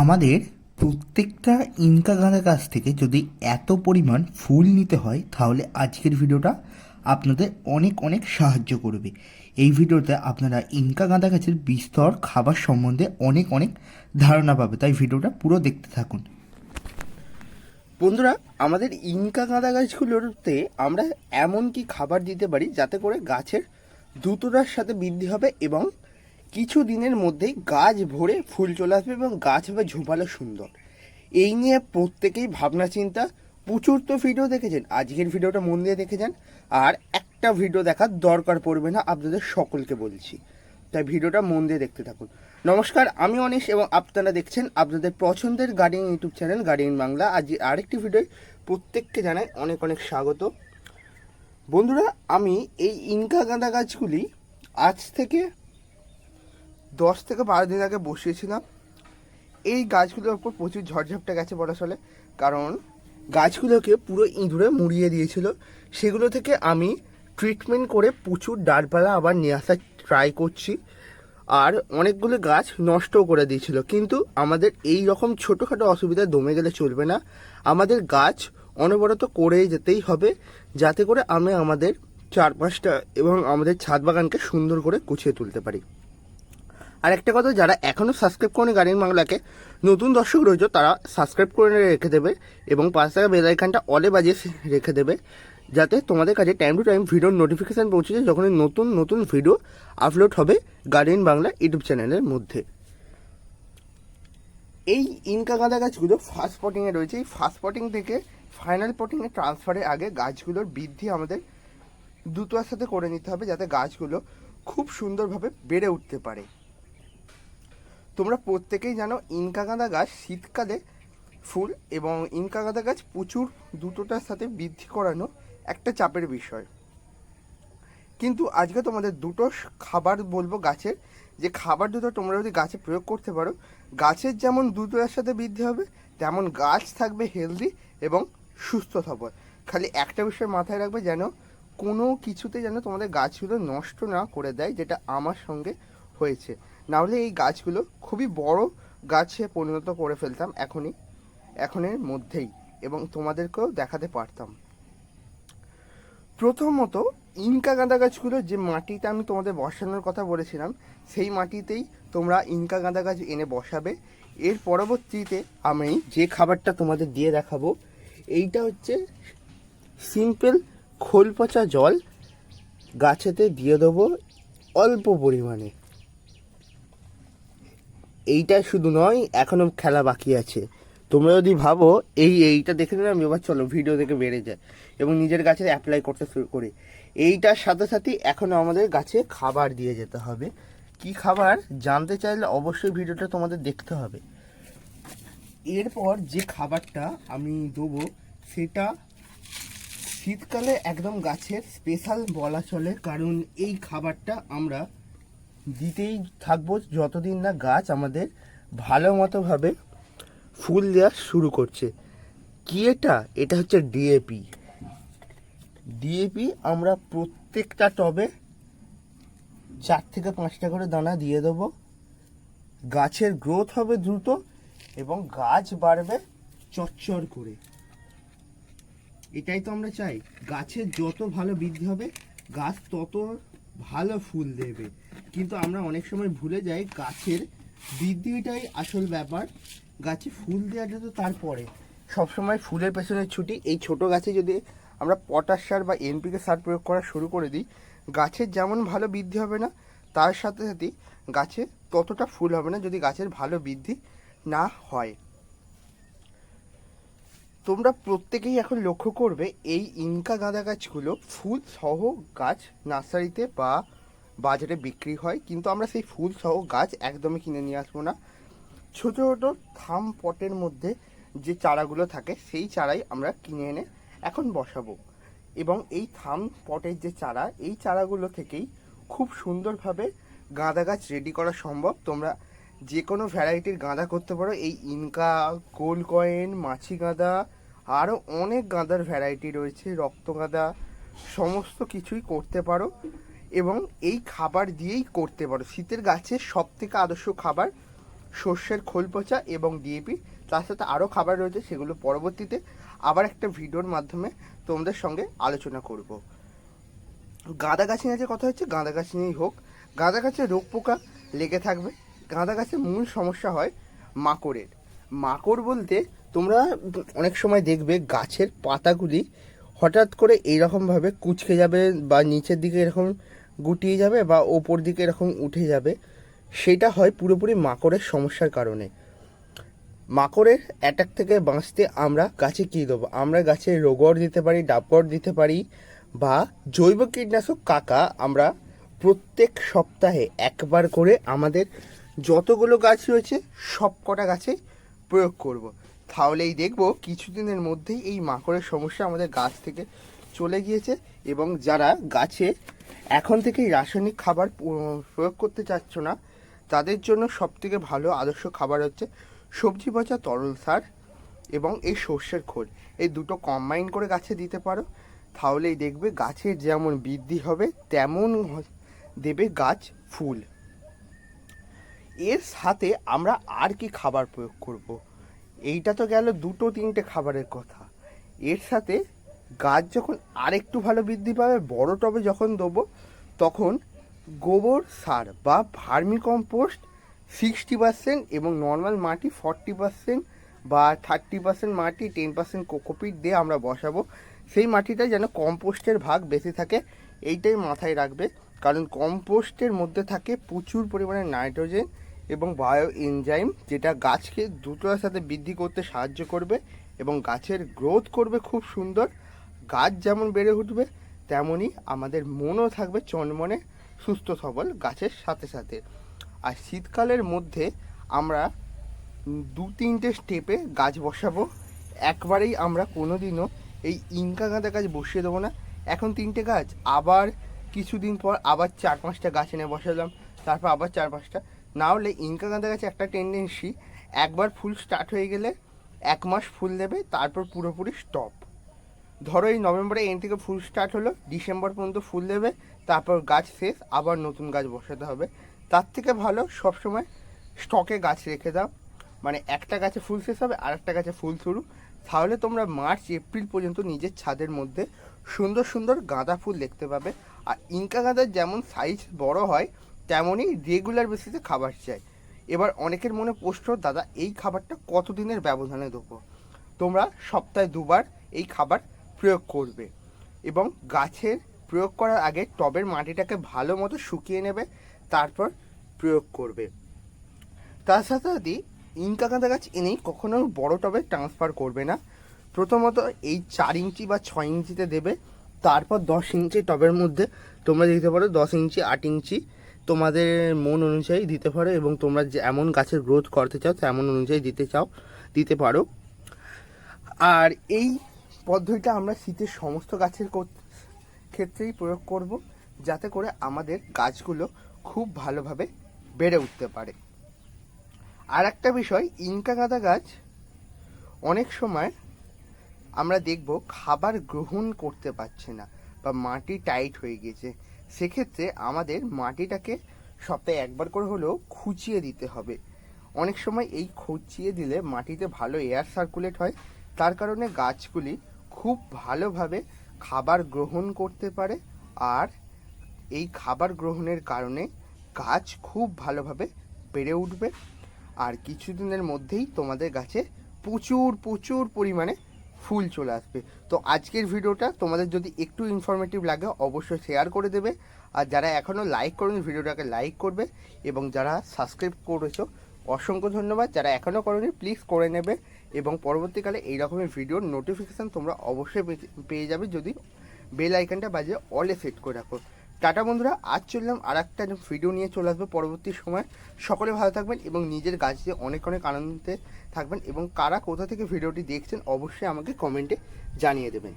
আমাদের প্রত্যেকটা ইনকা গাঁদা গাছ থেকে যদি এত পরিমাণ ফুল নিতে হয়, তাহলে আজকের ভিডিওটা আপনাদের অনেক অনেক সাহায্য করবে। এই ভিডিওতে আপনারা ইনকা গাঁদা গাছের বিস্তর খাবার সম্বন্ধে অনেক অনেক ধারণা পাবে। তাই ভিডিওটা পুরো দেখতে থাকুন। বন্ধুরা, আমাদের ইনকা গাঁদা গাছগুলোতে আমরা এমন কি খাবার দিতে পারি যাতে করে গাছের দ্রুততার সাথে বৃদ্ধি হবে এবং কিছু দিনের মধ্যেই গাছ ভরে ফুল চলে আসবে এবং গাছ হবে ঝোপালো সুন্দর। এই নিয়ে প্রত্যেকেই ভাবনা চিন্তা। প্রচুর তো ভিডিও দেখেছেন। আজকের ভিডিওটা মন দিয়ে দেখেছেন আর একটা ভিডিও দেখার দরকার পড়বে না, আপনাদের সকলকে বলছি। তাই ভিডিওটা মন দিয়ে দেখতে থাকুন। নমস্কার, আমি অনিশ এবং আপনারা দেখছেন আপনাদের পছন্দের garden YouTube channel garden Bangla আজ আরেকটি ভিডিও প্রত্যেককে জানাই অনেক অনেক স্বাগত। বন্ধুরা, আমি এই ইনকা গাঁদা গাছগুলি আজ থেকে দশ থেকে বারো দিন আগে বসিয়েছিলাম। এই গাছগুলোর ওপর প্রচুর ঝড়ঝাপটা গেছে বলা কারণ গাছগুলোকে পুরো ইঁদুরে মুড়িয়ে দিয়েছিল। সেগুলো থেকে আমি ট্রিটমেন্ট করে প্রচুর ডালপালা আবার নিয়ে আসার ট্রাই করছি। আর অনেকগুলো গাছ নষ্টও করে দিয়েছিল। কিন্তু আমাদের এই রকম ছোটোখাটো অসুবিধা দমে গেলে চলবে না। আমাদের গাছ অনবরত করে যেতেই হবে। যাতে করে আমি আমাদের চারপাশটা এবং আমাদের ছাদ বাগানকে সুন্দর করে গুছিয়ে তুলতে পারি। আর একটা কথা, যারা এখনও সাবস্ক্রাইব করেনি গার্ডেন বাংলাকে, নতুন দর্শক রয়েছে, তারা সাবস্ক্রাইব করে রেখে দেবে এবং পাঁচ টাকা বেল আইকনটা অলে বাজিয়ে রেখে দেবে, যাতে তোমাদের কাছে টাইম টু টাইম ভিডিওর নোটিফিকেশান পৌঁছে যায় যখন নতুন নতুন ভিডিও আপলোড হবে গার্ডেন বাংলা ইউটিউব চ্যানেলের মধ্যে। এই ইনকা গাঁদা গাছগুলো ফার্স্ট পটিংয়ে রয়েছে। এই ফার্স্ট পটিং থেকে ফাইনাল পটিংয়ে ট্রান্সফারের আগে গাছগুলোর বৃদ্ধি আমাদের দ্রুততার সাথে করে নিতে হবে, যাতে গাছগুলো খুব সুন্দরভাবে বেড়ে উঠতে পারে। তোমরা প্রত্যেকেই জানো ইনকা গাঁদা গাছ শীতকালে ফুল এবং ইনকা গাঁদা গাছ প্রচুর দুটোটার সাথে বৃদ্ধি করানো একটা চাপের বিষয়। কিন্তু আজকে তোমাদের দুটো খাবার বলব গাছের। যে খাবার দুটো তোমরা যদি গাছে প্রয়োগ করতে পারো, গাছের যেমন দ্রুততার সাথে বৃদ্ধি হবে, তেমন গাছ থাকবে হেলদি এবং সুস্থ সবল। খালি একটা বিষয় মাথায় রাখবে যেন কোনো কিছুতে যেন তোমাদের গাছগুলো নষ্ট না করে দেয়, যেটা আমার সঙ্গে হয়েছে। নাহলে এই গাছগুলো খুবই বড় গাছে পরিণত করে ফেলতাম এখনই, এখনের মধ্যেই এবং তোমাদেরকেও দেখাতে পারতাম। প্রথমত ইনকা গাঁদা গাছগুলো যে মাটিতে আমি তোমাদের বসানোর কথা বলেছিলাম, সেই মাটিতেই তোমরা ইনকা গাঁদা গাছ এনে বসাবে। এর পরবর্তীতে আমি যে খাবারটা তোমাদের দিয়ে দেখাবো, এইটা হচ্ছে সিম্পল খোল পচা জল গাছেতে দিয়ে দেবো অল্প পরিমাণে। এইটা শুধু নয়, এখনও খেলা বাকি আছে। তোমরা যদি ভাবো, এই এইটা দেখে নিলাম, এবার চলো ভিডিও দেখে বেড়ে যায় এবং নিজের গাছে অ্যাপ্লাই করতে শুরু করি। এইটার সাথে সাথে এখনও আমাদের গাছে খাবার দিয়ে যেতে হবে। কি খাবার? জানতে চাইলে অবশ্যই ভিডিওটা তোমাদের দেখতে হবে। এরপর যে খাবারটা আমি দেবো, সেটা শীতকালে একদম গাছের স্পেশাল বলা চলে। কারণ এই খাবারটা আমরা দিতেই থাকব যতদিন না গাছ আমাদের ভালো মতোভাবে ফুল দেওয়া শুরু করছে। কি এটা? এটা হচ্ছে ডিএপি ডিএপি আমরা প্রত্যেকটা টবে চার থেকে পাঁচটা করে দানা দিয়ে দেবো। গাছের গ্রোথ হবে দ্রুত এবং গাছ বাড়বে চচ্চর করে। এটাই তো আমরা চাই। গাছের যত ভালো বৃদ্ধি হবে, গাছ তত ভালো ফুল দেবে। কিন্তু আমরা অনেক সময় ভুলে যাই গাছের বৃদ্ধিটাই আসল ব্যাপার। গাছে ফুল দেওয়াটা তো তারপরে সবসময় ফুলের পেছনে ছুটি। এই ছোট গাছে যদি আমরা পটাশ সার বা এনপিকে সার প্রয়োগ করা শুরু করে দিই গাছের যেমন ভালো বৃদ্ধি হবে না, তার সাথে সাথে গাছে ততটা ফুল হবে না যদি গাছের ভালো বৃদ্ধি না হয়। তোমরা প্রত্যেকেই এখন লক্ষ্য করবে, এই ইনকা গাঁদা গাছগুলো ফুল সহ গাছ নার্সারিতে বা বাজারে বিক্রি হয়, কিন্তু আমরা সেই ফুল সহ গাছ একদমই কিনে নিয়ে আসব না। ছোট ছোট থাম পটের মধ্যে যে চারাগুলো থাকে, সেই চারাই আমরা কিনে এনে এখন বসাবো। এবং এই থাম পটের যে চারা, এই চারাগুলো থেকেই খুব সুন্দরভাবে গাঁদা গাছ রেডি করা সম্ভব। তোমরা যে কোনো ভ্যারাইটির গাঁদা করতে পারো, এই ইনকা গোল কয়েন, মাছি গাঁদা আরও অনেক গাঁদার ভ্যারাইটি রয়েছে, রক্ত গাঁদা, সমস্ত কিছুই করতে পারো। এবং এই খাবার দিয়েই করতে পারো। শীতের গাছের সব থেকে আদর্শ খাবার সর্ষের খোল পচা এবং ডিএপি তার সাথে আরও খাবার রয়েছে, সেগুলো পরবর্তীতে আবার একটা ভিডিওর মাধ্যমে তোমাদের সঙ্গে আলোচনা করব। গাঁদা গাছ নিয়ে যে কথা হচ্ছে, গাঁদা গাছ নিয়েই হোক। গাঁদা গাছে রোগ পোকা লেগে থাকবে। গাঁদা গাছের মূল সমস্যা হয় মাকড়ের। মাকড় বলতে তোমরা অনেক সময় দেখবে গাছের পাতাগুলি হঠাৎ করে এইরকমভাবে কুচকে যাবে বা নিচের দিকে এরকম গুটিয়ে যাবে বা ওপর দিকে এরকম উঠে যাবে, সেটা হয় পুরোপুরি মাকড়ের সমস্যার কারণে মাকড়ের অ্যাটাক থেকে বাঁচতে আমরা গাছে কী দেবো আমরা গাছে রোগর দিতে পারি, ডাবর দিতে পারি বা জৈব কীটনাশক কাকা আমরা প্রত্যেক সপ্তাহে একবার করে আমাদের যতগুলো গাছ রয়েছে সব কটা গাছে প্রয়োগ করব। তাহলেই দেখব কিছুদিনের মধ্যেই এই মাকড়ের সমস্যা আমাদের গাছ থেকে চলে গিয়েছে এবং যারা গাছে এখন থেকেই রাসায়নিক খাবার প্রয়োগ করতে চাচ্ছ না, তাদের জন্য সবথেকে ভালো আদর্শ খাবার হচ্ছে সবজি পচা তরল সার এবং এই সর্ষের খোল এই দুটো কম্বাইন করে গাছে দিতে পারো, তাহলেই দেখবে গাছের যেমন বৃদ্ধি হবে, তেমন দেবে গাছ ফুল এর সাথে আমরা আর কি খাবার প্রয়োগ করব। এইটা তো গেল দুটো তিনটে খাবারের কথা। এর সাথে গাছ যখন আরেকটু ভালো বৃদ্ধি পাবে, বড় টবে যখন দেবো, তখন গোবর, সার বা ভার্মি কম্পোস্ট সিক্সটি পার্সেন্ট এবং নর্মাল মাটি ফর্টি পার্সেন্ট বা থার্টি পার্সেন্ট মাটি, টেন পার্সেন্ট কোকোপিট দিয়ে আমরা বসাবো। সেই মাটিটা যেন কম্পোস্টের ভাগ বেশি থাকে, এইটাই মাথায় রাখবে। কারণ কম্পোস্টের মধ্যে থাকে প্রচুর পরিমাণে নাইট্রোজেন এবং বায়ো এনজাইম যেটা গাছকে দ্রুততার সাথে বৃদ্ধি করতে সাহায্য করবে এবং গাছের গ্রোথ করবে খুব সুন্দর। গাছ যেমন বেড়ে উঠবে তেমনই আমাদের মনও থাকবে চনমনে সুস্থ সবল গাছের সাথে সাথে। আর শীতকালের মধ্যে আমরা দু তিনটে স্টেপে গাছ বসাবো। একবারেই আমরা কোনোদিনও এই ইনকা গাঁদা গাছ বসিয়ে দেবো না। এখন তিনটে গাছ, আবার কিছুদিন পর আবার চার পাঁচটা গাছ এনে বসালাম, তারপর আবার চার পাঁচটা না হলে ইনকা গাঁদা গাছে একটা টেন্ডেন্সি একবার ফুল স্টার্ট হয়ে গেলে এক মাস ফুল দেবে, তারপর পুরোপুরি স্টপ ধরো এই নভেম্বরে এন থেকে ফুল স্টার্ট হলো, ডিসেম্বর পর্যন্ত ফুল দেবে, তারপর গাছ শেষ, আবার নতুন গাছ বসাতে হবে। তার থেকে ভালো সবসময় স্টকে গাছ রেখে দাও। মানে একটা গাছে ফুল শেষ হবে আর একটা গাছে ফুল শুরু। তাহলে তোমরা মার্চ, এপ্রিল পর্যন্ত নিজের ছাদের মধ্যে সুন্দর সুন্দর গাঁদা ফুল দেখতে পাবে। আর ইনকা গাঁদার যেমন সাইজ বড় হয় তেমনই রেগুলার বেসিসে খাবার চাই। এবার অনেকের মনে প্রশ্ন, দাদা, এই খাবারটা কতদিনের ব্যবধানে দেবো? তোমরা সপ্তাহে দুবার এই খাবার প্রয়োগ করবে এবং গাছের প্রয়োগ করার আগে টবের মাটিটাকে ভালো মতো শুকিয়ে নেবে, তারপর প্রয়োগ করবে। তার সাথে সাথে ইনকা কাঁদা গাছ এনেই কখনো বড় টবে ট্রান্সফার করবে না। প্রথমত এই চার ইঞ্চি বা ছয় ইঞ্চিতে দেবে, তারপর দশ ইঞ্চি টবের মধ্যে, তোমরা দিতে পারো দশ ইঞ্চি, আট ইঞ্চি তোমাদের মন অনুযায়ী দিতে পারো এবং তোমরা যে এমন গাছের গ্রোথ করতে চাও, তেমন অনুযায়ী দিতে চাও, দিতে পারো। আর এই পদ্ধতিটা আমরা শীতের সমস্ত গাছের ক্ষেত্রেই প্রয়োগ করব, যাতে করে আমাদের গাছগুলো খুব ভালোভাবে বেড়ে উঠতে পারে। আর একটা বিষয়, ইনকা গাঁদা গাছ, অনেক সময় আমরা দেখব খাবার গ্রহণ করতে পারছে না বা মাটি টাইট হয়ে গেছে। সেক্ষেত্রে আমাদের মাটিটাকে সপ্তাহে একবার করে হলেও খুঁচিয়ে দিতে হবে। অনেক সময় এই খুঁচিয়ে দিলে মাটিতে ভালো এয়ার সার্কুলেট হয়, তার কারণে গাছগুলি খুব ভালোভাবে খাবার গ্রহণ করতে পারে আর এই খাবার গ্রহণের কারণে গাছ খুব ভালোভাবে বেড়ে উঠবে। আর কিছুদিনের মধ্যেই তোমাদের গাছে প্রচুর প্রচুর পরিমাণে ফুল চলে আসবে। তো আজকের ভিডিওটা তোমাদের যদি একটু ইনফরমেটিভ লাগে, অবশ্যই শেয়ার করে দেবে। আর যারা এখনও লাইক করেনি, ভিডিওটাকে লাইক করবে এবং যারা সাবস্ক্রাইব করেছ, অসংখ্য ধন্যবাদ। যারা এখনও করনি প্লিজ করে নেবে এবং পরবর্তীকালে এই রকমের ভিডিওর নোটিফিকেশান তোমরা অবশ্যই পেয়ে- যাবে যদি বেল আইকনটা বাজে অলে সেট করে রাখো। টাটা বন্ধুরা, আজ চললাম আর একটা ভিডিও নিয়ে চলে আসব পরবর্তী সময়। সকলে ভালো থাকবেন এবং নিজের গাছ দিয়ে অনেক অনেক আনন্দে থাকবেন এবং কারা কোথা থেকে ভিডিওটি দেখছেন অবশ্যই আমাকে কমেন্টে জানিয়ে দেবেন।